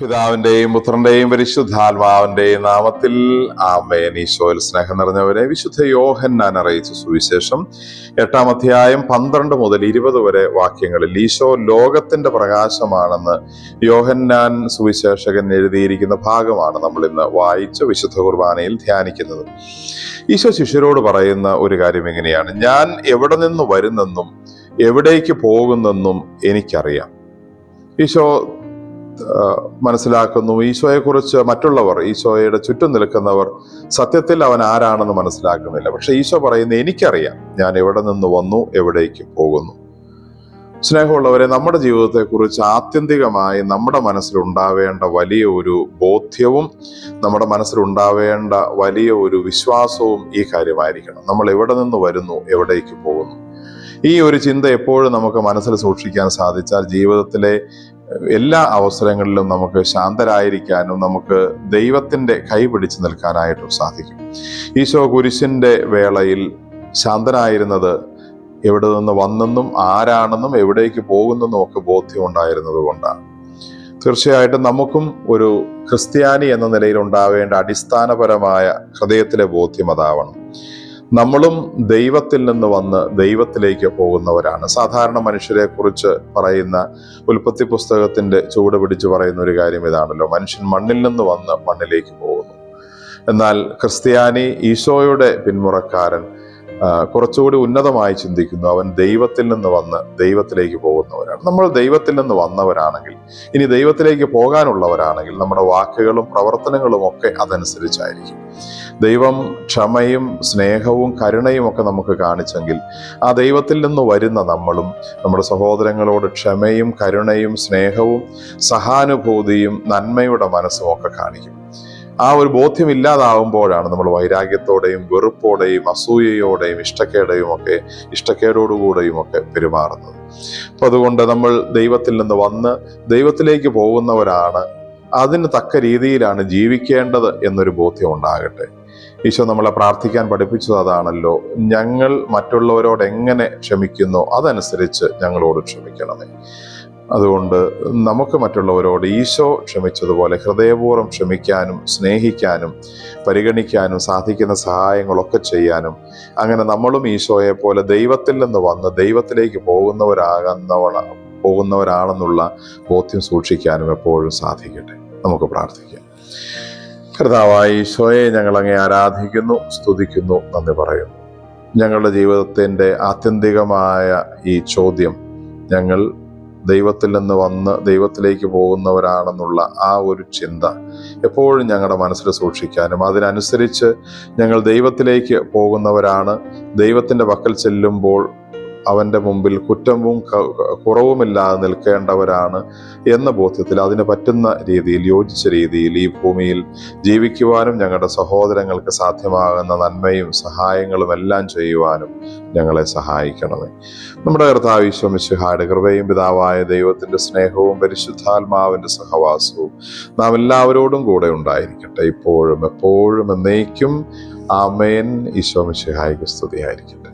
പിതാവിന്റെയും പുത്രന്റെയും പരിശുദ്ധാത്മാവിന്റെയും നാമത്തിൽ ആമേൻ. ഈശോയിൽ സ്നേഹം നിറഞ്ഞവരെ വിശുദ്ധ യോഹന്നാൻ അറിയിച്ച സുവിശേഷം എട്ടാം അധ്യായം പന്ത്രണ്ട് മുതൽ ഇരുപത് വരെ വാക്യങ്ങളിൽ ഈശോ ലോകത്തിന്റെ പ്രകാശമാണെന്ന് യോഹന്നാൻ സുവിശേഷകൻ എഴുതിയിരിക്കുന്ന ഭാഗമാണ് നമ്മൾ ഇന്ന് വായിച്ച് വിശുദ്ധ കുർബാനയിൽ ധ്യാനിക്കുന്നത്. ഈശോ ശിഷ്യരോട് പറയുന്ന ഒരു കാര്യം എങ്ങനെയാണ് ഞാൻ എവിടെ നിന്ന് വരുന്നെന്നും എവിടേക്ക് പോകുന്നെന്നും എനിക്കറിയാം. ഈശോ മനസ്സിലാക്കുന്നു. ഈശോയെക്കുറിച്ച് മറ്റുള്ളവർ ഈശോയുടെ ചുറ്റും നിൽക്കുന്നവർ സത്യത്തിൽ അവൻ ആരാണെന്ന് മനസ്സിലാക്കുന്നില്ല. പക്ഷെ ഈശോ പറയുന്നത് എനിക്കറിയാം. ഞാൻ എവിടെ നിന്ന് വന്നു എവിടേക്ക് പോകുന്നു. സ്നേഹമുള്ളവരെ നമ്മുടെ ജീവിതത്തെക്കുറിച്ച് ആത്യന്തികമായി നമ്മുടെ മനസ്സിലുണ്ടാവേണ്ട വലിയ ഒരു ബോധ്യവും നമ്മുടെ മനസ്സിലുണ്ടാവേണ്ട വലിയ ഒരു വിശ്വാസവും ഈ കാര്യമായിരിക്കണം. നമ്മൾ എവിടെ നിന്ന് വരുന്നു എവിടേക്ക് പോകുന്നു? ഈ ഒരു ചിന്ത എപ്പോഴും നമുക്ക് മനസ്സിൽ സൂക്ഷിക്കാൻ സാധിച്ചാൽ ജീവിതത്തിലെ എല്ലാ അവസരങ്ങളിലും നമുക്ക് ശാന്തരായിരിക്കാനും നമുക്ക് ദൈവത്തിന്റെ കൈ പിടിച്ചു നിൽക്കാനായിട്ടും സാധിക്കും. ഈശോ കുരിശിന്റെ വേളയിൽ ശാന്തനായിരുന്നത് എവിടെ നിന്ന് വന്നെന്നും ആരാണെന്നും എവിടേക്ക് പോകുന്നെന്നും ഒക്കെ ബോധ്യം ഉണ്ടായിരുന്നത് കൊണ്ടാണ്. തീർച്ചയായിട്ടും നമുക്കും ഒരു ക്രിസ്ത്യാനി എന്ന നിലയിൽ ഉണ്ടാവേണ്ട അടിസ്ഥാനപരമായ ഹൃദയത്തിലെ ബോധ്യം അതാവണം. നമ്മളും ദൈവത്തിൽ നിന്ന് വന്ന് ദൈവത്തിലേക്ക് പോകുന്നവരാണ്. സാധാരണ മനുഷ്യരെ കുറിച്ച് പറയുന്ന ഉൽപ്പത്തി പുസ്തകത്തിന്റെ ചൂട് പിടിച്ച് പറയുന്ന ഒരു കാര്യം ഇതാണല്ലോ. മനുഷ്യൻ മണ്ണിൽ നിന്ന് വന്ന് മണ്ണിലേക്ക് പോകുന്നു. എന്നാൽ ക്രിസ്ത്യാനി ഈശോയുടെ പിന്മുറക്കാരൻ കുറച്ചുകൂടി ഉന്നതമായി ചിന്തിക്കുന്നു. അവൻ ദൈവത്തിൽ നിന്ന് വന്ന് ദൈവത്തിലേക്ക് പോകുന്നവരാണ്. നമ്മൾ ദൈവത്തിൽ നിന്ന് വന്നവരാണെങ്കിൽ ഇനി ദൈവത്തിലേക്ക് പോകാനുള്ളവരാണെങ്കിൽ നമ്മുടെ വാക്കുകളും പ്രവർത്തനങ്ങളും ഒക്കെ അതനുസരിച്ചായിരിക്കും. ദൈവം ക്ഷമയും സ്നേഹവും കരുണയും ഒക്കെ നമുക്ക് കാണിച്ചെങ്കിൽ ആ ദൈവത്തിൽ നിന്ന് വരുന്ന നമ്മളും നമ്മുടെ സഹോദരങ്ങളോട് ക്ഷമയും കരുണയും സ്നേഹവും സഹാനുഭൂതിയും നന്മയുടെ മനസ്സും ഒക്കെ കാണിക്കും. ആ ഒരു ബോധ്യം ഇല്ലാതാവുമ്പോഴാണ് നമ്മൾ വൈരാഗ്യത്തോടെയും വെറുപ്പോടെയും അസൂയയോടെയും ഇഷ്ടക്കേടെയും ഒക്കെ ഇഷ്ടക്കേടോടുകൂടെയും ഒക്കെ പെരുമാറുന്നത്. അപ്പൊ അതുകൊണ്ട് നമ്മൾ ദൈവത്തിൽ നിന്ന് വന്ന് ദൈവത്തിലേക്ക് പോകുന്നവരാണ്. അതിന് തക്ക രീതിയിലാണ് ജീവിക്കേണ്ടത് എന്നൊരു ബോധ്യം ഉണ്ടാകട്ടെ. ഈശോ നമ്മളെ പ്രാർത്ഥിക്കാൻ പഠിപ്പിച്ചത് അതാണല്ലോ ഞങ്ങൾ മറ്റുള്ളവരോട് എങ്ങനെ ക്ഷമിക്കുന്നു അതനുസരിച്ച് ഞങ്ങളോട് ക്ഷമിക്കണമേ. അതുകൊണ്ട് നമുക്ക് മറ്റുള്ളവരോട് ഈശോ ക്ഷമിച്ചതുപോലെ ഹൃദയപൂർവം ക്ഷമിക്കാനും സ്നേഹിക്കാനും പരിഗണിക്കാനും സാധിക്കുന്ന സഹായങ്ങളൊക്കെ ചെയ്യാനും അങ്ങനെ നമ്മളും ഈശോയെ പോലെ ദൈവത്തിൽ നിന്ന് വന്ന് ദൈവത്തിലേക്ക് പോകുന്നവരാകുന്നവള പോകുന്നവരാണെന്നുള്ള ബോധ്യം സൂക്ഷിക്കാനും എപ്പോഴും സാധിക്കട്ടെ. നമുക്ക് പ്രാർത്ഥിക്കാം. കർത്താവായ ഈശോയെ ഞങ്ങൾ അങ്ങേ ആരാധിക്കുന്നു സ്തുതിക്കുന്നു നന്ദി പറയുന്നു. ഞങ്ങളുടെ ജീവിതത്തിന്റെ ആത്യന്തികമായ ഈ ചോദ്യം ഞങ്ങൾ ദൈവത്തിൽ നിന്ന് വന്ന് ദൈവത്തിലേക്ക് പോകുന്നവരാണെന്നുള്ള ആ ഒരു ചിന്ത എപ്പോഴും ഞങ്ങളുടെ മനസ്സിൽ സൂക്ഷിക്കാനും അതിനനുസരിച്ച് ഞങ്ങൾ ദൈവത്തിലേക്ക് പോകുന്നവരാണ്. ദൈവത്തിന്റെ വക്കൽ ചെല്ലുമ്പോൾ അവന്റെ മുമ്പിൽ കുറ്റവും കുറവുമില്ലാതെ നിൽക്കേണ്ടവരാണ് എന്ന ബോധ്യത്തിൽ അതിന് പറ്റുന്ന രീതിയിൽ യോജിച്ച രീതിയിൽ ഈ ഭൂമിയിൽ ജീവിക്കുവാനും ഞങ്ങളുടെ സഹോദരങ്ങൾക്ക് സാധ്യമാകുന്ന നന്മയും സഹായങ്ങളും എല്ലാം ചെയ്യുവാനും ഞങ്ങളെ സഹായിക്കണമേ. നമ്മുടെ കർത്താവ് ഈശ്വമിശുഹായുടെ കൃപയും പിതാവായ ദൈവത്തിന്റെ സ്നേഹവും പരിശുദ്ധാത്മാവിന്റെ സഹവാസവും നാം എല്ലാവരോടും കൂടെ ഉണ്ടായിരിക്കട്ടെ. ഇപ്പോഴും എപ്പോഴും എന്നേക്കും. ആമേൻ. ഈശോമിശുഹായിക്ക് സ്തുതിയായിരിക്കും